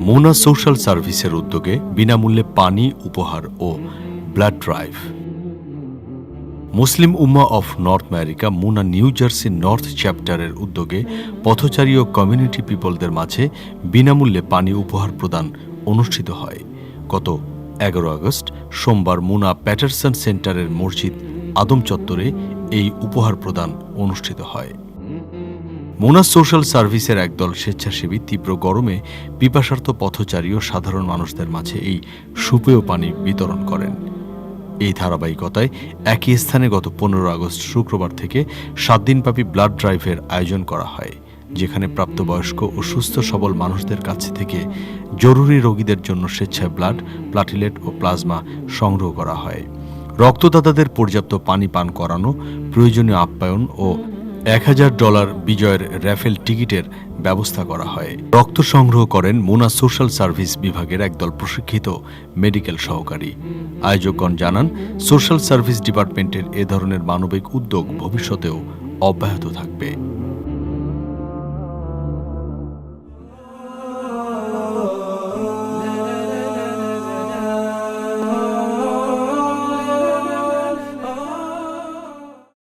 Mona social সার্ভিসের উদ্যোগে বিনামূল্যে পানি, উপহার ও blood drive. Muslim ummah of North America, MUNA New Jersey North চ্যাপ্টারের উদ্যোগে পথচারী ও কমিউনিটি পিপলদের মাঝে বিনামূল্যে পানি উপহার প্রদান অনুষ্ঠিত হয়। গত এগারো আগস্ট সোমবার মুনা প্যাটারসন সেন্টারের মসজিদ আদম চত্বরে এই উপহার প্রদান অনুষ্ঠিত হয়। মোনা সোশ্যাল সার্ভিসের একদল স্বেচ্ছাসেবী তীব্র গরমে পিপাসার্থ পথচারী ও সাধারণ মানুষদের মাঝে এই সুপেয় পানি বিতরণ করেন। এই ধারাবাহিকতায় একই স্থানে গত পনেরো আগস্ট শুক্রবার থেকে সাত দিনব্যাপী ব্লাড ড্রাইভের আয়োজন করা হয়, যেখানে প্রাপ্তবয়স্ক ও সুস্থ সবল মানুষদের কাছ থেকে জরুরি রোগীদের জন্য স্বেচ্ছায় ব্লাড প্লাটিলেট ও প্লাজমা সংগ্রহ করা হয়। রক্তদাতাদের পর্যাপ্ত পানি পান করানো, প্রয়োজনীয় আপ্যায়ন ও এক হাজার ডলার বিজয়ের র্যাফেল টিকিটের ব্যবস্থা করা হয়। রক্ত সংগ্রহ করেন মোনা সোশ্যাল সার্ভিস বিভাগের একদল প্রশিক্ষিত মেডিকেল সহকারী। আয়োজকগণ জানান, সোশ্যাল সার্ভিস ডিপার্টমেন্টের এ ধরনের মানবিক উদ্যোগ ভবিষ্যতেও অব্যাহত থাকবে।